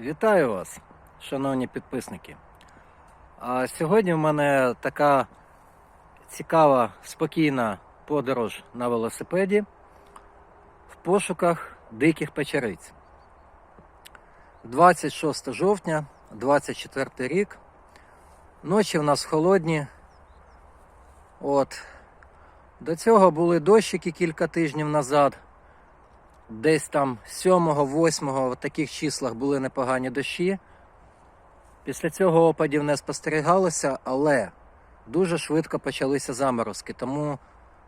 Вітаю вас, шановні підписники. А сьогодні в мене така цікава, спокійна подорож на велосипеді в пошуках диких печериць. 26 жовтня, 24 рік. Ночі в нас холодні. От. До цього були дощики кілька тижнів назад. Десь там 7-8 в таких числах були непогані дощі. Після цього опадів не спостерігалося, але дуже швидко почалися заморозки. Тому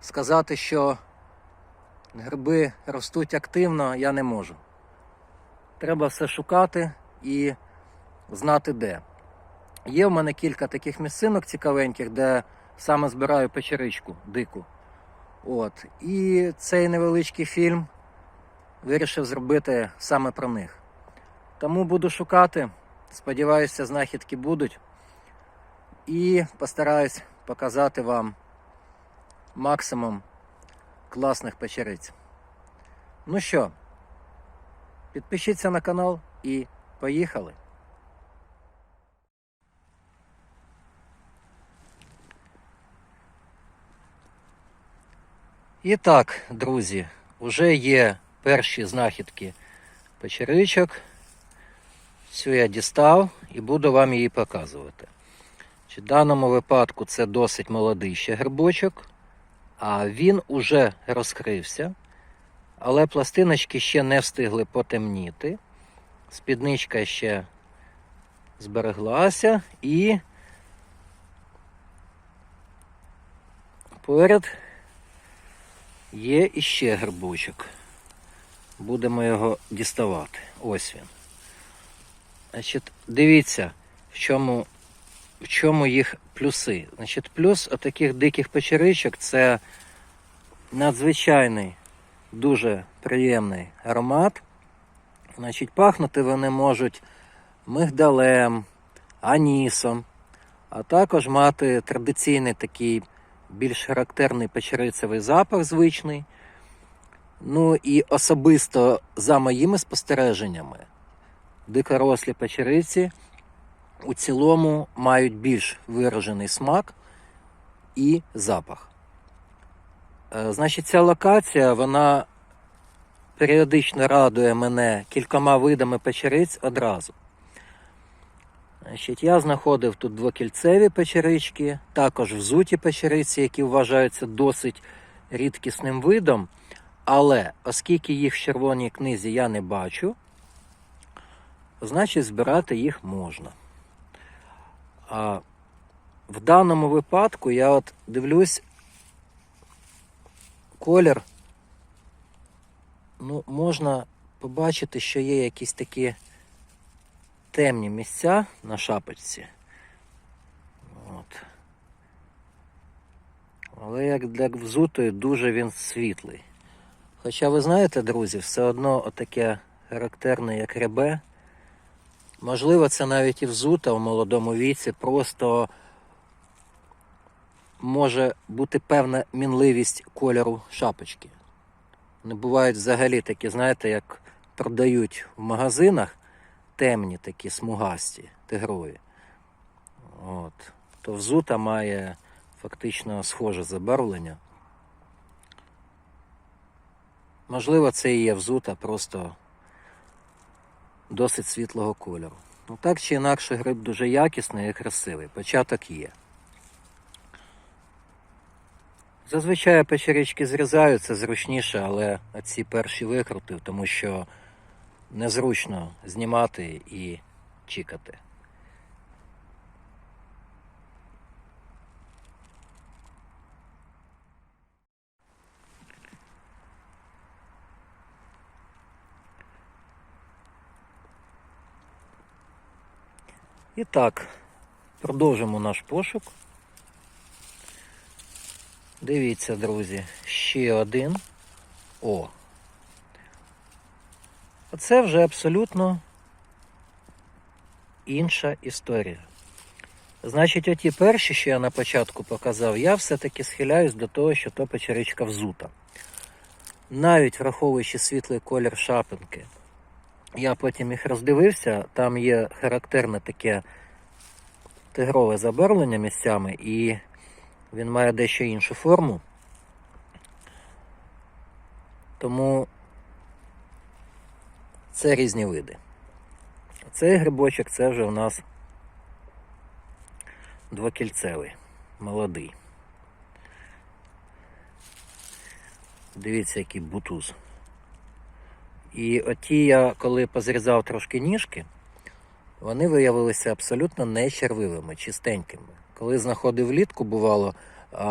сказати, що гриби ростуть активно, я не можу. Треба все шукати і знати де. Є в мене кілька таких місцинок цікавеньких, де саме збираю печеричку дику. От. І цей невеличкий фільм вирішив зробити саме про них. Тому буду шукати. Сподіваюся, знахідки будуть. І постараюсь показати вам максимум класних печериць. Ну що, підпишіться на канал і поїхали! І так, друзі, вже є перші знахідки печеричок. Цю я дістав і буду вам її показувати. В даному випадку це досить молодий ще грибочок, а він уже розкрився, але пластиночки ще не встигли потемніти. Спідничка ще збереглася і поряд є іще грибочок. Будемо його діставати. Ось він. Значить, дивіться, в чому, в чому їх плюси. Значить, плюс отаких диких печеричок це надзвичайний, дуже приємний аромат. Значить, пахнути вони можуть мигдалем, анісом, а також мати традиційний такий більш характерний печерицевий запах звичний. Ну і особисто за моїми спостереженнями, дикорослі печериці у цілому мають більш виражений смак і запах. Е, Значить, ця локація вона періодично радує мене кількома видами печериць одразу. Значить, Я знаходив тут двокільцеві печерички, також взуті печериці, які вважаються досить рідкісним видом. Але оскільки їх в червоній книзі я не бачу, значить збирати їх можна. А в даному випадку я от дивлюсь колір. Ну, можна побачити, що є якісь такі темні місця на шапочці. От. Але як для взутої дуже він світлий. Хоча ви знаєте, друзі, все одно отаке характерне, як ребе. Можливо, це навіть і взута в молодому віці, просто може бути певна мінливість кольору шапочки. Не бувають взагалі такі, знаєте, як продають в магазинах темні такі смугасті, тигрові. От. То взута має фактично схоже забарвлення. Можливо, це і є взута просто досить світлого кольору. Ну так чи інакше гриб дуже якісний і красивий. Початок є. Зазвичай печерички зрізаються зручніше, але ці перші викрутив, тому що незручно знімати і чікати. І так, продовжимо наш пошук. Дивіться, друзі, ще один. О. Оце вже абсолютно інша історія. Значить, оті перші, що я на початку показав, я все-таки схиляюсь до того, що то печеричка взута. Навіть враховуючи світлий колір шапинки, Я потім їх роздивився, там є характерне таке тигрове забарвлення місцями, і він має дещо іншу форму. Тому це різні види. Цей грибочок це вже у нас двокільцевий, молодий. Дивіться, який бутуз. І оті я, коли позрізав трошки ніжки, вони виявилися абсолютно не червивими, чистенькими. Коли знаходив влітку, бувало,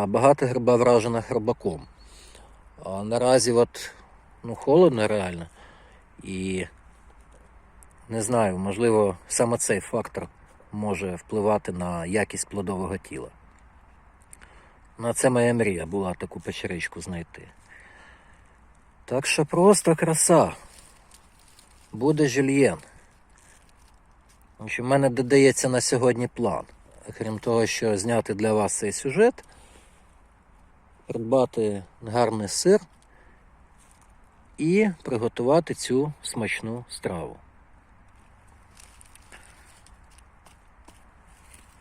багато гриба вражено хробаком. А наразі от, ну, холодно реально. І не знаю, можливо, саме цей фактор може впливати на якість плодового тіла. Ну, це моя мрія була таку печеричку знайти. Так що просто краса. Буде що в мене додається на сьогодні план. Крім того, що зняти для вас цей сюжет, придбати гарний сир і приготувати цю смачну страву.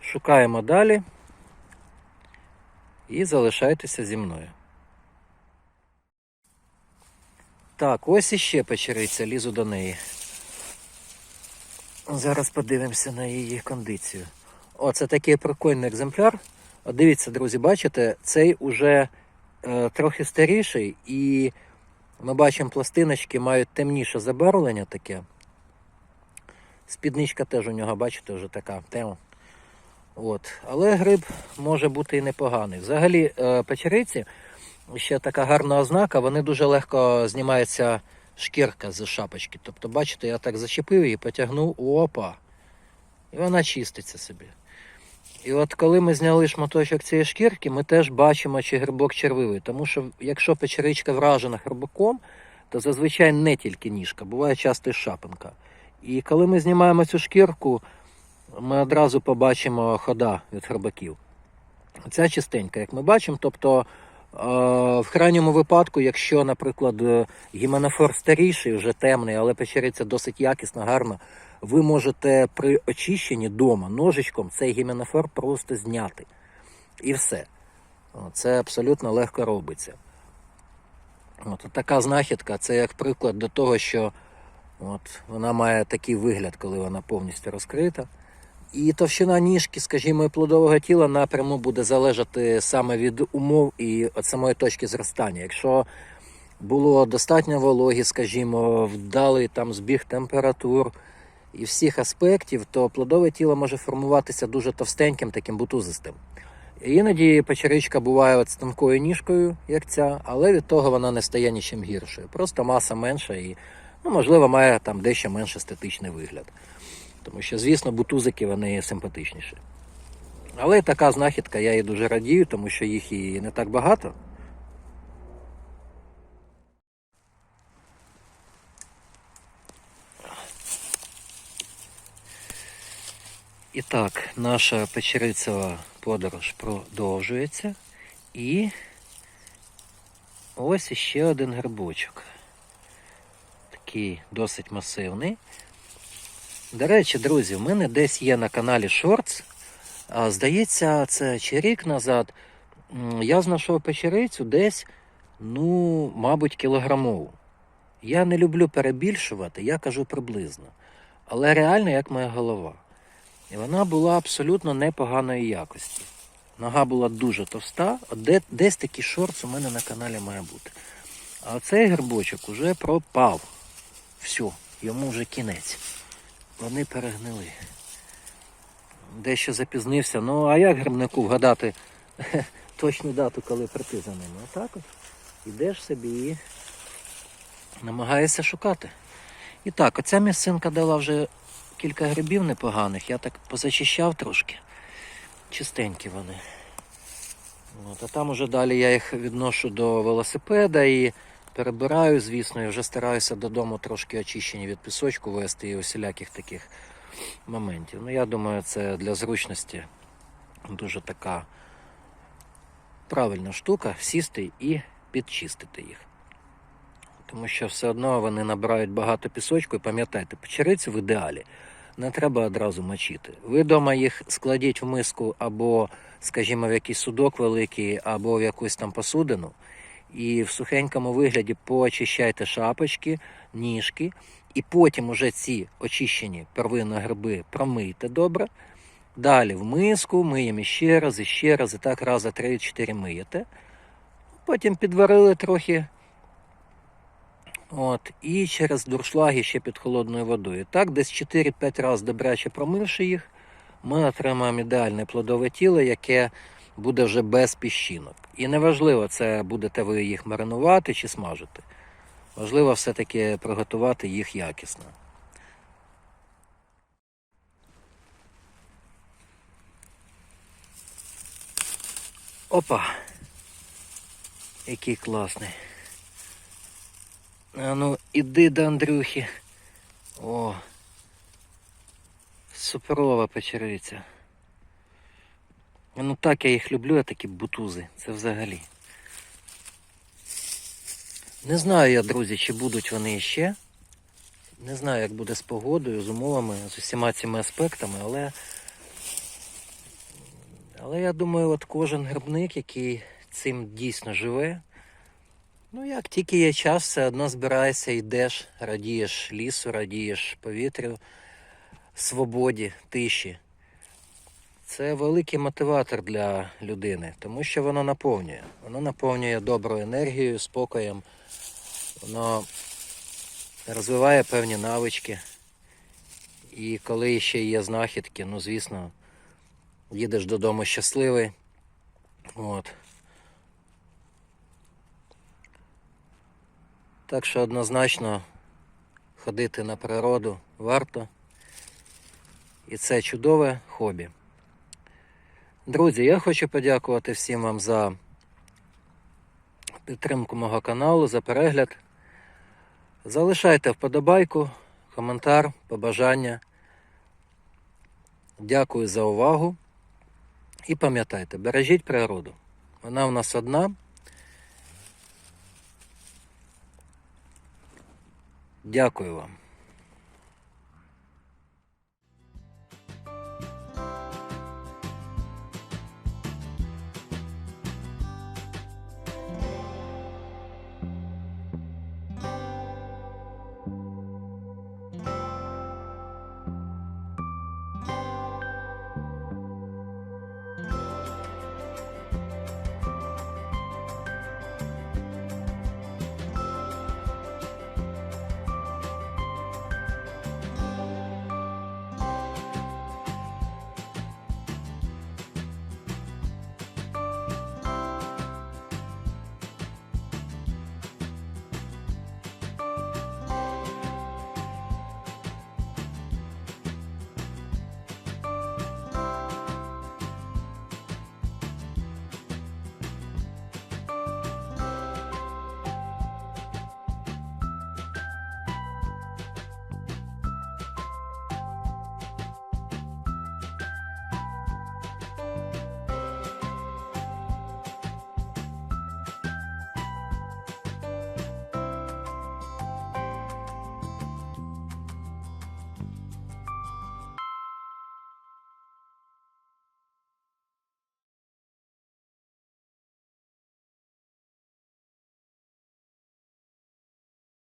Шукаємо далі і залишайтеся зі мною. Так, ось іще печериця, лізу до неї. Зараз подивимося на її кондицію. О, це такий прикольний екземпляр. От дивіться, друзі, бачите, цей уже е, трохи старіший, і ми бачимо, пластиночки мають темніше забарвлення таке. Спідничка теж у нього, бачите, вже така тема. От. Але гриб може бути і непоганий. Взагалі, е, печериці ще така гарна ознака, вони дуже легко знімається шкірка з шапочки. Тобто, бачите, я так зачепив її, потягнув, опа. І вона чиститься собі. І от коли ми зняли шматочок цієї шкірки, ми теж бачимо, чи грибок червивий. Тому що якщо печеричка вражена хробаком, то зазвичай не тільки ніжка, буває часто і шапинка. І коли ми знімаємо цю шкірку, ми одразу побачимо хода від хробаків. Ця чистенька, як ми бачимо, тобто в крайньому випадку, якщо, наприклад, е, гіменофор старіший, вже темний, але печериця досить якісна, гарна, ви можете при очищенні вдома ножичком цей гіменофор просто зняти. І все. Це абсолютно легко робиться. От, така знахідка, це як приклад до того, що от, вона має такий вигляд, коли вона повністю розкрита. І товщина ніжки, скажімо, плодового тіла напряму буде залежати саме від умов і від самої точки зростання. Якщо було достатньо вологі, скажімо, вдалий там збіг температур і всіх аспектів, то плодове тіло може формуватися дуже товстеньким, таким бутузистим. Іноді печеричка буває от з тонкою ніжкою, як ця, але від того вона не стає нічим гіршою. Просто маса менша і, ну, можливо, має там дещо менш естетичний вигляд. Тому що, звісно, бутузики вони симпатичніші. Але така знахідка, я їй дуже радію, тому що їх і не так багато. І так, наша печерицева подорож продовжується. І ось іще один грибочок. Такий досить масивний. До речі, друзі, в мене десь є на каналі. А, Здається, це чи рік назад я знайшов печерицю десь, ну, мабуть, кілограмову. Я не люблю перебільшувати, я кажу приблизно. Але реально як моя голова. І вона була абсолютно непоганої якості. Нога була дуже товста, де, десь такий шорт у мене на каналі має бути. А цей грибочок уже пропав. Все, йому вже кінець. Вони перегнили. Дещо запізнився. Ну, а як грибнику вгадати точну дату, коли прийти за ними? Отак от. Ідеш собі і намагаєшся шукати. І так, оця місцинка дала вже кілька грибів непоганих. Я так позачищав трошки. Чистенькі вони. От, а там уже далі я їх відношу до велосипеда і перебираю, звісно, і вже стараюся додому трошки очищені від пісочку вести і усіляких таких моментів. Ну, я думаю, це для зручності дуже така правильна штука сісти і підчистити їх. Тому що все одно вони набирають багато пісочку і пам'ятайте, печерицю в ідеалі не треба одразу мочити. Ви вдома їх складіть в миску або, скажімо, в якийсь судок великий, або в якусь там посудину. І в сухенькому вигляді поочищайте шапочки, ніжки, і потім уже ці очищені первинно гриби промийте добре. Далі в миску миємо ще раз, і ще раз, і так рази 3-4 миєте. Потім підварили трохи. От, і через дуршлаги ще під холодною водою. Так, десь 4-5 разів добряче промивши їх, ми отримаємо ідеальне плодове тіло, яке буде вже без піщинок. І неважливо, це будете ви їх маринувати чи смажити. Важливо все-таки приготувати їх якісно. Опа! Який класний. А ну, іди до Андрюхи. О. Суперова печериця. Ну так я їх люблю, а такі бутузи. Це взагалі. Не знаю я, друзі, чи будуть вони ще. Не знаю, як буде з погодою, з умовами, з усіма цими аспектами, але. Але я думаю, от кожен грибник, який цим дійсно живе, ну як тільки є час, все одно збираєшся, йдеш, радієш лісу, радієш повітрю, свободі, тиші. Це великий мотиватор для людини, тому що воно наповнює. Воно наповнює доброю енергією, спокоєм, воно розвиває певні навички. І коли ще є знахідки, ну звісно, їдеш додому щасливий. От. Так що однозначно ходити на природу варто. І це чудове хобі. Друзі, я хочу подякувати всім вам за підтримку мого каналу, за перегляд. Залишайте вподобайку, коментар, побажання. Дякую за увагу. І пам'ятайте, бережіть природу. Вона в нас одна. Дякую вам.